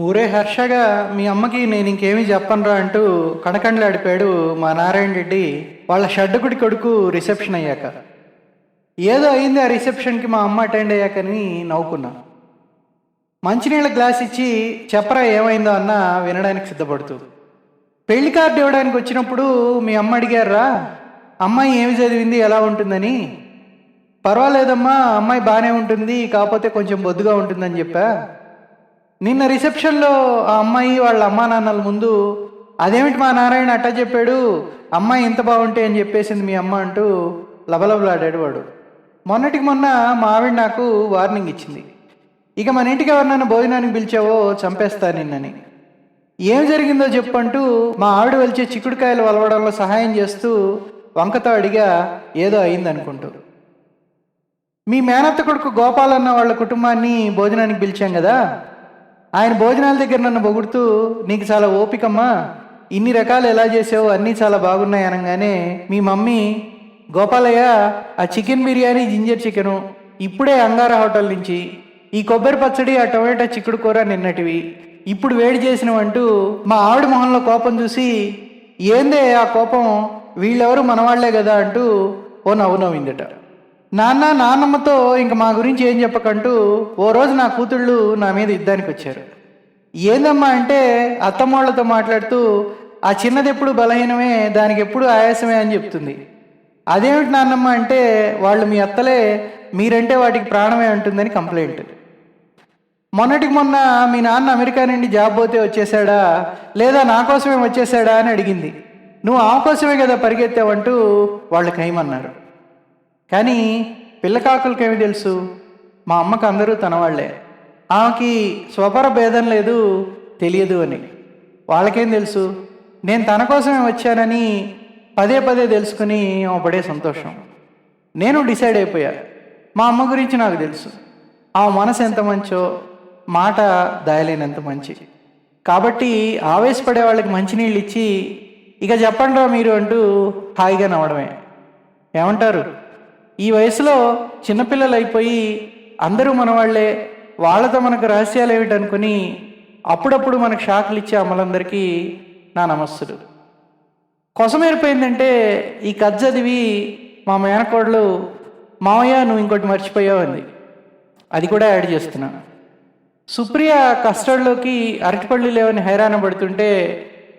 ఊరే హర్షగా మీ అమ్మకి నేను ఇంకేమీ చెప్పనురా అంటూ కణకండ్లాడిపాడు మా నారాయణ రెడ్డి. వాళ్ళ షడ్డుకుడి కొడుకు రిసెప్షన్ అయ్యాక. ఏదో అయింది ఆ రిసెప్షన్కి మా అమ్మ అటెండ్ అయ్యాకని నవ్వుకున్నా. మంచినీళ్ళ గ్లాస్ ఇచ్చి చెప్పరా ఏమైందో అన్న వినడానికి సిద్ధపడుతూ. పెళ్ళి కార్డు ఇవ్వడానికి వచ్చినప్పుడు మీ అమ్మ అడిగారా అమ్మాయి ఏమి చదివింది ఎలా ఉంటుందని? పర్వాలేదమ్మా అమ్మాయి బాగానే ఉంటుంది కాకపోతే కొంచెం బొద్దుగా ఉంటుందని చెప్పా. నిన్న రిసెప్షన్లో ఆ అమ్మాయి వాళ్ళ అమ్మా నాన్నల ముందు అదేమిటి మా నారాయణ అట్టా చెప్పాడు? అమ్మాయి ఇంత బాగుంటే అని చెప్పేసింది మీ అమ్మ అంటూ లబలబలాడాడు వాడు. మొన్నటికి మొన్న మా ఆవిడ నాకు వార్నింగ్ ఇచ్చింది. ఇక మన ఇంటికి ఎవరినైనా భోజనానికి పిలిచావో చంపేస్తా నిన్నని. ఏం జరిగిందో చెప్పంటూ మా ఆవిడ వెలిచే చిక్కుడుకాయలు వలవడంలో సహాయం చేస్తూ వంకతో అడిగా ఏదో అయిందనుకుంటూ. మీ మేనత్త కొడుకు గోపాలన్న వాళ్ళ కుటుంబాన్ని భోజనానికి పిలిచాం కదా? ఆయన భోజనాల దగ్గర నన్ను పొగుడుతూ నీకు చాలా ఓపికమ్మా. ఇన్ని రకాలు ఎలా చేసావు? అన్నీ చాలా బాగున్నాయి అనగానే మీ మమ్మీ గోపాలయ్య ఆ చికెన్ బిర్యానీ జింజర్ చికెను ఇప్పుడే అంగార హోటల్ నుంచి ఈ కొబ్బరి పచ్చడి ఆ టొమాటో చిక్కుడు కూర నిన్నటివి. ఇప్పుడు వేడి చేసినవంటూ మా ఆవిడ మొహంలో కోపం చూసి ఏందే ఆ కోపం? వీళ్ళెవరు మనవాళ్ళే కదా అంటూ ఓ నవ్వు నవ్విందట. నాన్న నాన్నమ్మతో ఇంక మా గురించి ఏం చెప్పకంటూ ఓ రోజు నా కూతుళ్ళు నా మీద యుద్ధానికి వచ్చారు. ఏందమ్మా అంటే అత్తమ్మోళ్ళతో మాట్లాడుతూ ఆ చిన్నది ఎప్పుడు బలహీనమే దానికి ఎప్పుడు ఆయాసమే అని చెప్తుంది. అదేమిటి నాన్నమ్మ అంటే వాళ్ళు మీ అత్తలే మీరంటే వాటికి ప్రాణమే అంటుందని కంప్లైంట్. మొన్నటికి మొన్న మీ నాన్న అమెరికా నుండి జాబ్ పోతే వచ్చేసాడా లేదా నా కోసమే వచ్చేసాడా అని అడిగింది. నువ్వు ఆ కోసమే కదా పరిగెత్తావంటూ వాళ్ళు ఖైమన్నారు. కానీ పిల్లకాకులకేమి తెలుసు? మా అమ్మకు అందరూ తన వాళ్ళే ఆమెకి స్వపర భేదం లేదు తెలియదు అని. వాళ్ళకేం తెలుసు? నేను తన కోసమే వచ్చానని పదే పదే తెలుసుకుని ఆమె పడే సంతోషం. నేను డిసైడ్ అయిపోయా. మా అమ్మ గురించి నాకు తెలుసు. ఆ మనసు ఎంత మంచో మాట దాయలేనంత మంచి. కాబట్టి ఆవేశపడే వాళ్ళకి మంచినీళ్ళు ఇచ్చి ఇక చెప్పండిరా మీరు అంటూ హాయిగా నవ్వడమే. ఏమంటారు? ఈ వయసులో చిన్నపిల్లలు అయిపోయి అందరూ మనవాళ్ళే వాళ్ళతో మనకు రహస్యాలు ఏమిటనుకుని అప్పుడప్పుడు మనకు షాకులు ఇచ్చే అమ్మలందరికీ నా నమస్సులు. కొసమేరిపోయిందంటే ఈ కథ చదివి మా మేనకోడలు మావయ్య నువ్వు ఇంకోటి మర్చిపోయావు అంది. అది కూడా యాడ్ చేస్తున్నా. సుప్రియ కస్టర్డ్లోకి అరటిపళ్ళు లేవని హైరాణ పడుతుంటే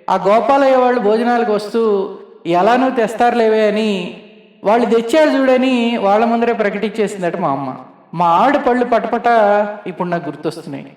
ఆ గోపాలయ్య వాళ్ళు భోజనాలకు వస్తూ ఎలానూ తెస్తారులేవే అని వాళ్ళు తెచ్చారు చూడని వాళ్ళ ముందరే ప్రకటించేసిందట మా అమ్మ. మా ఆవిడ పళ్ళు పటపట ఇప్పుడు నాకు గుర్తొస్తున్నాయి.